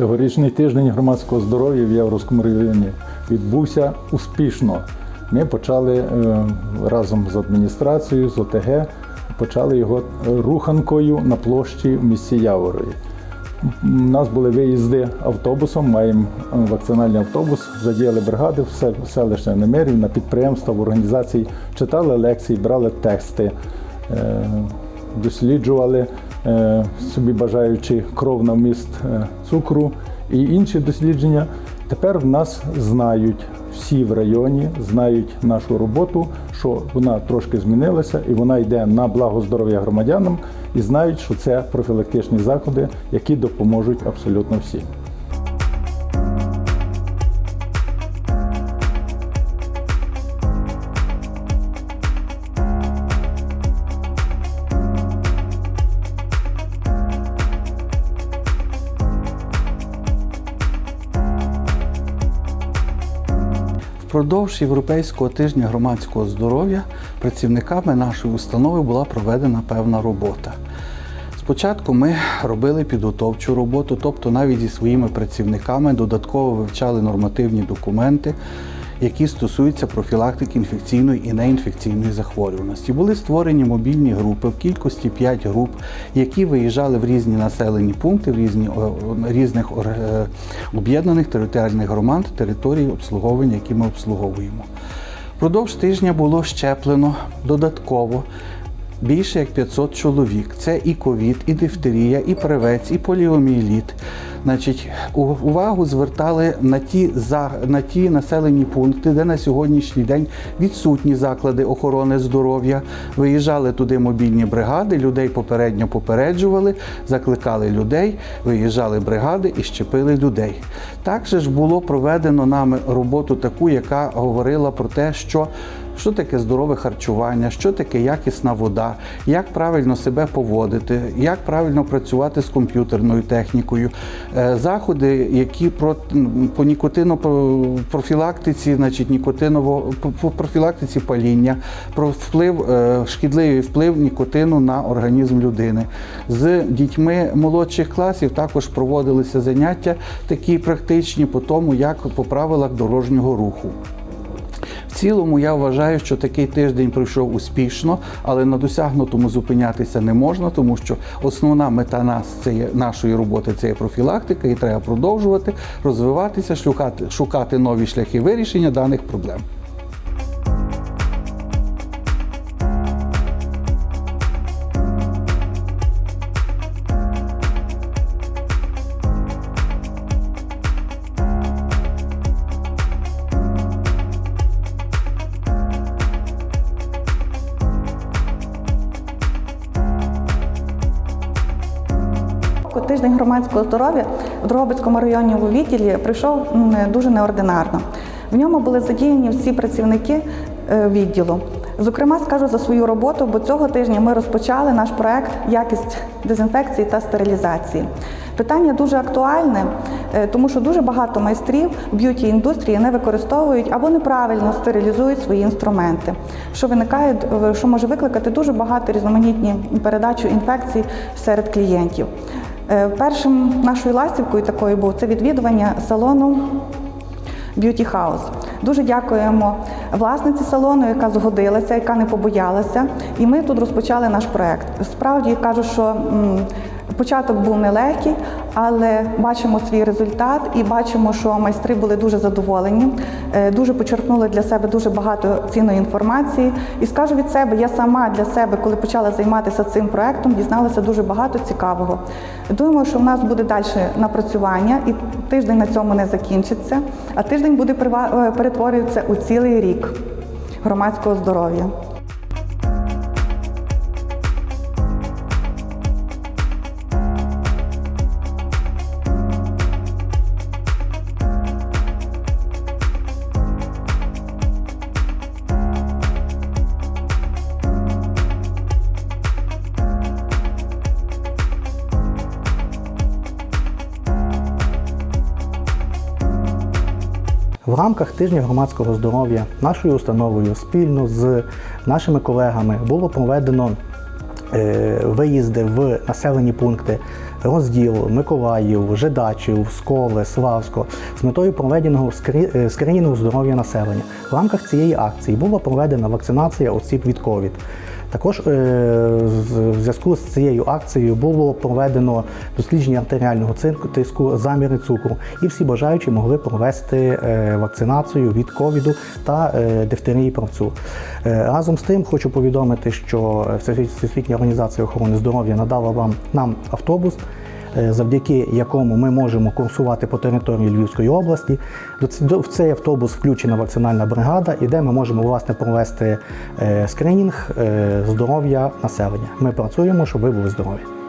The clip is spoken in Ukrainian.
Цьогорічний тиждень громадського здоров'я в Євровському районі відбувся успішно. Ми почали е, разом з адміністрацією, з ОТГ, почали його е, руханкою на площі в місті Яворові. У нас були виїзди автобусом, маємо е, вакцинальний автобус, задіяли бригади в сел- в селищних намірів, на підприємства, в організації, читали лекції, брали тексти, досліджували собі бажаючи кров на вміст е, цукру і інші дослідження. Тепер в нас знають всі в районі, знають нашу роботу, що вона трошки змінилася і вона йде на благо здоров'я громадянам і знають, що це профілактичні заходи, які допоможуть абсолютно всім. Впродовж Європейського тижня громадського здоров'я працівниками нашої установи була проведена певна робота. Спочатку ми робили підготовчу роботу, тобто навіть зі своїми працівниками додатково вивчали нормативні документи, які стосуються профілактики інфекційної і неінфекційної захворюваності. Були створені мобільні групи в кількості 5 груп, які виїжджали в різні населені пункти, в різні різних е, об'єднаних територіальних громад, території обслуговування, які ми обслуговуємо. Впродовж тижня було щеплено додатково більше як 500 чоловік. Це і ковід, і дифтерія, і привець, і поліоміеліт. Значить, увагу звертали на ті, за, на ті населені пункти, де на сьогоднішній день відсутні заклади охорони здоров'я. Виїжджали туди мобільні бригади, людей попередньо попереджували, закликали людей, виїжджали бригади і щепили людей. Також ж було проведено нами роботу таку, яка говорила про те, що що таке здорове харчування, що таке якісна вода, як правильно себе поводити, як правильно працювати з комп'ютерною технікою, Е, заходи, які про, по нікотинопрофілактиці, значить нікотиново по- профілактиці паління, про вплив, е, шкідливий вплив нікотину на організм людини. З дітьми молодших класів також проводилися заняття такі практичні по тому, як по правилах дорожнього руху. Цілому я вважаю, що такий тиждень пройшов успішно, але на досягнутому зупинятися не можна, тому що основна мета нас це є нашої роботи це є профілактика, і треба продовжувати розвиватися, шукати, шукати нові шляхи вирішення даних проблем. Тиждень громадського здоров'я в Дрогобицькому районному відділі прийшов дуже неординарно. В ньому були задіяні всі працівники е, відділу. Зокрема, скажу за свою роботу, бо цього тижня ми розпочали наш проект Якість дезінфекції та стерилізації. Питання дуже актуальне, е, тому що дуже багато майстрів б'юті індустрії не використовують або неправильно стерилізують свої інструменти, що виникає, е, що може викликати дуже багато різноманітні передачу інфекцій серед клієнтів. Е, Першим нашою ластівкою такою був це відвідування салону Beauty House. Дуже дякуємо власниці салону, яка згодилася, яка не побоялася. І ми тут розпочали наш проект. Справді кажу, що початок був нелегкий, але бачимо свій результат і бачимо, що майстри були дуже задоволені, е, дуже почерпнули для себе дуже багато цінної інформації. І скажу від себе, я сама для себе, коли почала займатися цим проектом, дізналася дуже багато цікавого. Думаю, що в нас буде далі напрацювання, і тиждень на цьому не закінчиться, а тиждень буде е, перетворюватися у цілий рік громадського здоров'я. В рамках тижня громадського здоров'я нашою установою спільно з нашими колегами було проведено е, виїзди в населені пункти Розділ, Миколаїв, Жидачів, Сколи, Славсько з метою проведеного е, скринінгу здоров'я населення. В рамках цієї акції була проведена вакцинація осіб від ковід. Також е, в зв'язку з цією акцією було проведено дослідження артеріального тиску, заміри цукру, і всі бажаючі могли провести е, вакцинацію від ковіду та е, дифтерії правцю. Разом з тим хочу повідомити, що Всесвітня організація охорони здоров'я надала вам нам автобус. Е, Завдяки якому ми можемо курсувати по території Львівської області. В цей автобус включена вакцинальна бригада, і де ми можемо власне провести е, скринінг е, здоров'я населення. Ми працюємо, щоб ви були здорові.